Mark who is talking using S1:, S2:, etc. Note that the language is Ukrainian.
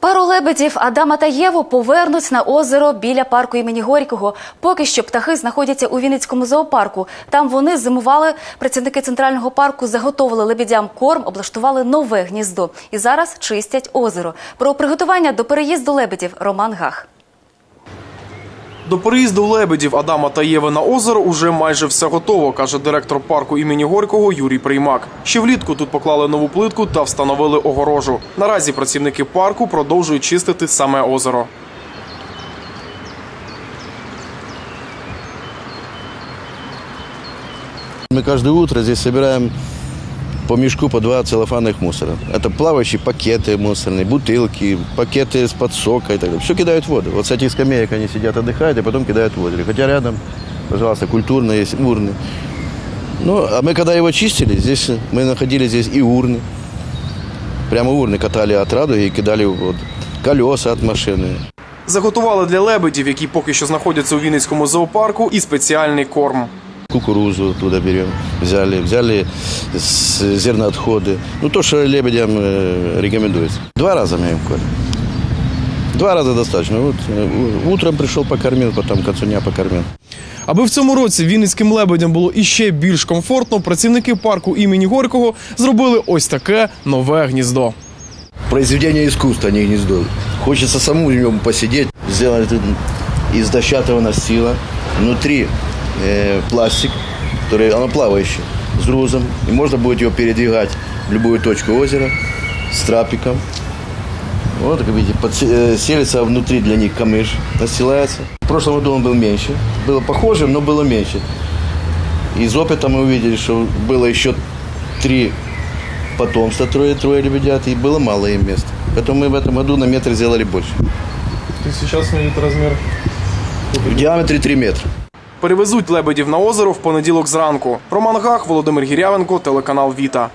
S1: Пару лебедів Адама та Єву повернуть на озеро біля парку імені Горького. Поки що птахи знаходяться у Вінницькому зоопарку. Там вони зимували. Працівники центрального парку заготовили лебедям корм, облаштували нове гніздо і зараз чистять озеро. Про приготування до переїзду лебедів Роман Гах.
S2: До переїзду лебедів Адама та Єви на озеро уже майже все готово, каже директор парку імені Горького Юрій Приймак. Ще влітку тут поклали нову плитку та встановили огорожу. Наразі працівники парку продовжують чистити саме озеро.
S3: Мы каждое утро здесь собираем по мешку, по два целлофанных мусора. Это плавающие пакеты мусорные, бутылки, пакеты с-под сока и так далее. Все кидают в воду. Вот с этих скамеек они сидят, отдыхают, и потом кидают в воду. Хотя рядом, пожалуйста, культурно есть урны. Ну, а мы когда его чистили, здесь мы находили здесь и урны. Прямо урны катали от радуги и кидали в воду. Колеса от машины.
S2: Заготували для лебедів, які поки що знаходяться у Вінницькому зоопарку, і спеціальний корм.
S3: Кукурузу туда берем, взяли, взяли с- зерноотходы. Ну, то, что лебедям э, рекомендуется. Два раза мы им кормим. Два раза достаточно. Вот, э, у- утром пришел, покормил, потом к концу дня покормил.
S2: Аби в цьому році вінницьким лебедям було іще більш комфортно, працівники парку імені Горького зробили ось таке нове гніздо.
S3: Произведение искусства, а не гнездо. Хочется самому в нем посидеть. Сделали тут из дощатого настила. Внутри э, пластик, который, оно плавающее, С грузом. И можно будет его передвигать в любую точку озера с трапиком. Вот, как видите, э, селится внутри для них камыш, настилается. В прошлом году он был меньше. Было похоже, но было меньше. Из опыта мы увидели, что было еще три потомства, трое, трое лебедят, и было мало им места. Поэтому мы в этом году на метр сделали больше.
S2: Зараз розмір
S3: В диаметре 3 метра.
S2: Перевезуть лебедів на озеро в понеділок зранку. Роман Гах, Володимир Гірявенко, телеканал Віта.